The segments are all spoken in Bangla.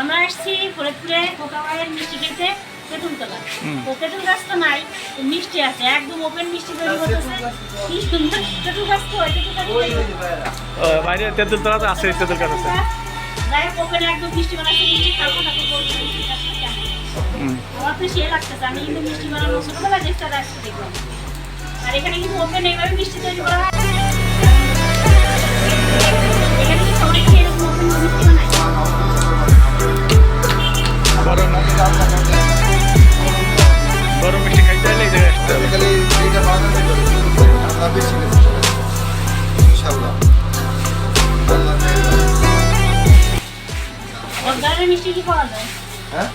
আমরা আসছি ফরিদপুরে কোকাবাইয়ের মিষ্টি খেতে তেঁতুলতলা। তো তেঁতুল গাছ তো নাই মিষ্টি আছে একদম ওপেন মিষ্টি তৈরি করতেছে। কি সুন্দর তেঁতুল গাছ তো তেঁতুল গাছ বাইরে তেঁতুল তলাতে আছে তেঁতুল গাছ আছে। যাই হোক ওপেনে একদম মিষ্টি বানাচ্ছে মিষ্টি খাব। আমার তো সে লাগতেছে আমি কিন্তু মিষ্টি বানানো ছোটবেলা দেখতে আসতে দেখলাম। আর এখানে কিন্তু ওপেন এইভাবে মিষ্টি তৈরি করা হয়। ঠান্ডা বেশি বেশি ইনশাআল্লাহ আল্লাহ সব ধরনের মিষ্টি কি পাওয়া যায় হ্যাঁ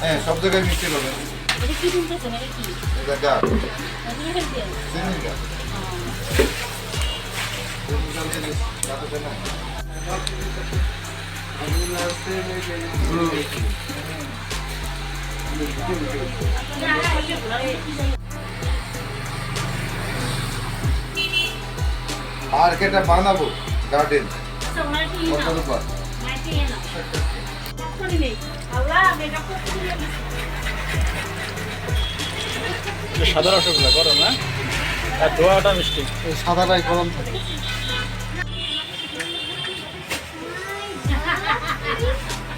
হ্যাঁ সব জায়গায় মিষ্টি পাবেন এটা কি তুলতেছেন এটা কি এটা গাছ এগুলো ফেলতে হবে। চিনি গাছ চিনি makeup করতে ভুলে গেছি। সাদা রসগোল্লা গরম না আর ধোয়াটা মিষ্টি। সাদাটাই গরম। থাকে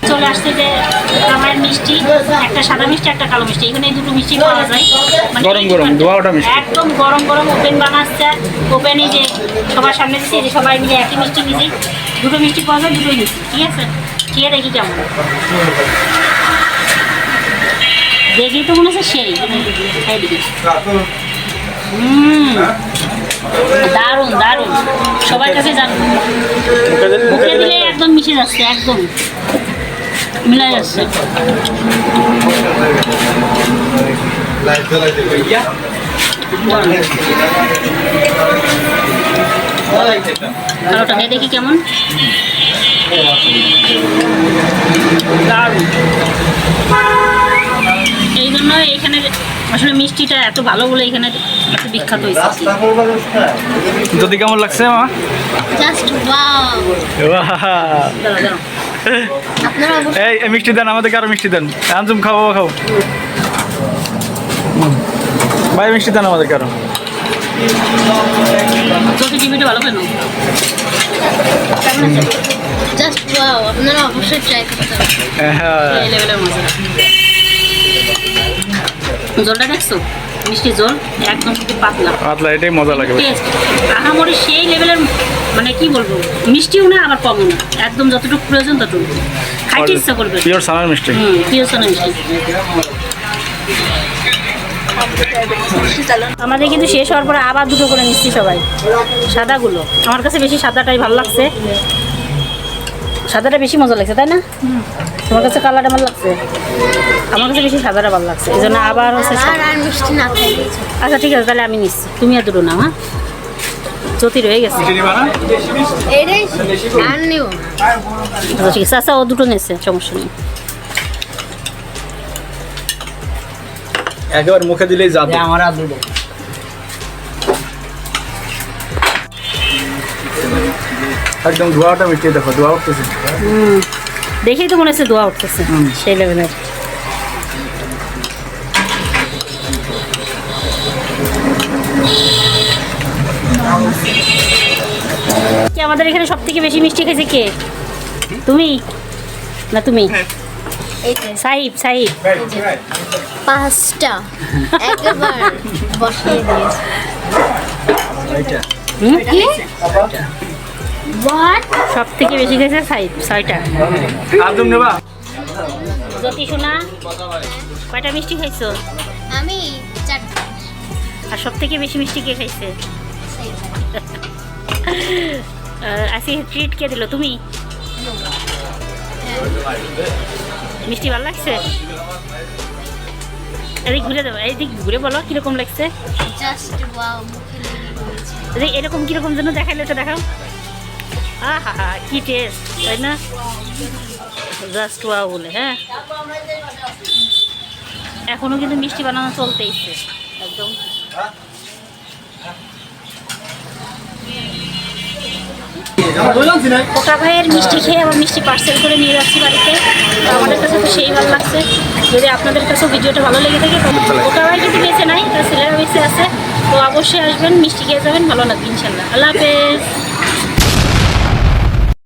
চলে আসছে যে আমার মিষ্টি একটা সাদা মিষ্টি একটা কালো মিষ্টি। এখানে দুটো মিষ্টি পাওয়া যায়। মানে গরম গরম, দোকানটা। মিষ্টি। একদম গরম গরম ওপেন বানাচ্ছে। ওপেনে যে সবার সামনে দিচ্ছে যে সবাই মিলে একই মিষ্টি নিয়েছি দুটো মিষ্টি পাওয়া যায় দুটোই নিচ্ছি ঠিক আছে? খেয়ে দেখি কেমন। দেখি তো মনে হচ্ছে সেই। খাই দেখি হুম। দারুণ দারুণ। সবার কাছে জানব মুখে দিলে একদম মিশে যাচ্ছে একদম। মিলে যাচ্ছে কালোটা খেয়ে দেখি কেমন? দারুণ। এই জন্য এখানে আসলে মিষ্টিটা এত ভালো বলে এখানে এত বিখ্যাত হয়েছে। যদি কেমন লাগছে মা জাস্ট ওয়াও! দাঁড়া দাঁড়া এই মিষ্টি দেন আমাদেরকে আরও মিষ্টি দেন। আঞ্জুম খাও বাবা খাও। ভাই মিষ্টি দেন আমাদেরকে আরও। জাস্ট ওয়াও আপনারা অবশ্যই ট্রাই করতে হ্যাঁ। এই লেভেলের মজা। জলটা দেখছ? মিষ্টি জল একদম খুব পাতলা। পাতলা এটাই মজা লাগে টেস্ট। আহামরি সেই লেভেলের মানে কি বলব মিষ্টিও না আবার কমও না। একদম যতটুকু প্রয়োজন ততটুকু। খাইতে ইচ্ছা করবে। পিওর সানার মিষ্টি। হুম প্রিয় সোনা মিষ্টি। আমাদের কিন্তু শেষ হওয়ার পরে আবার দুটো করে নিচ্ছি সবাই। সাদাগুলো। আমার কাছে বেশি সাদাটাই ভালো লাগছে। সাদাটা বেশি মজা লাগছে তাই না? তোমার কাছে কালারটা ভালো লাগছে? আমার কাছে বেশি সাদাটা ভালো লাগছে এই জন্য আবার হচ্ছে আর আর মিষ্টি না আচ্ছা ঠিক আছে তাহলে আমি নিচ্ছি। তুমি আর দুটো নাও হ্যাঁ? জ্যোতি রয়ে গেছে। আচ্ছা ঠিক আছে আচ্ছা ও দুটো নিচ্ছে সমস্যা নেই। একেবারে মুখে দিলেই যাবে। আমার আর দুটো। একদম ধোয়াটা মিষ্টি দেখো ধোয়া উঠতেছে। দেখেই তো মনে হচ্ছে দোয়া উঠতেছে সেই লেভেলের। কি আমাদের এখানে সব থেকে বেশি মিষ্টি খেয়েছে কে? তুমি? না তুমি? সাহিব সাহিব। পাঁচটা একবার বসিয়ে দিয়েছে। হুম? কি? হোয়াট সব থেকে বেশি খেয়েছে সাহিব ছয়টা। জ্যোতি শোনা কয়টা মিষ্টি খাইছো? আমি চারটা। আর সব থেকে বেশি মিষ্টি কে খাইছে? আজকে ট্রিট কে দিল? তুমি? মিষ্টি ভালো লাগছে? এদিক ঘুরে দেবো এইদিক ঘুরে বলো কীরকম লাগছে? এদিক এরকম কীরকম যেন দেখাইলে তো দেখাও। হা কি তাই না? বলে হ্যাঁ? এখনও কিন্তু মিষ্টি বানানো চলতেইছে একদম। ওটা ভাইয়ের মিষ্টি খেয়ে আবার মিষ্টি পার্সেল করে নিয়ে যাচ্ছি বাড়িতে। তো আমাদের কাছে তো সেই ভালো লাগছে। যদি আপনাদের কাছেও ভিডিওটা ভালো লেগে থাকে, তো ওটা ভাই কিন্তু বেঁচে নাই, তার ছেলেরা বেঁচে আছে, তো অবশ্যই আসবেন, মিষ্টি খেয়ে যাবেন, ভালো লাগবে ইনশাল্লাহ আল্লাহ হাফেজ।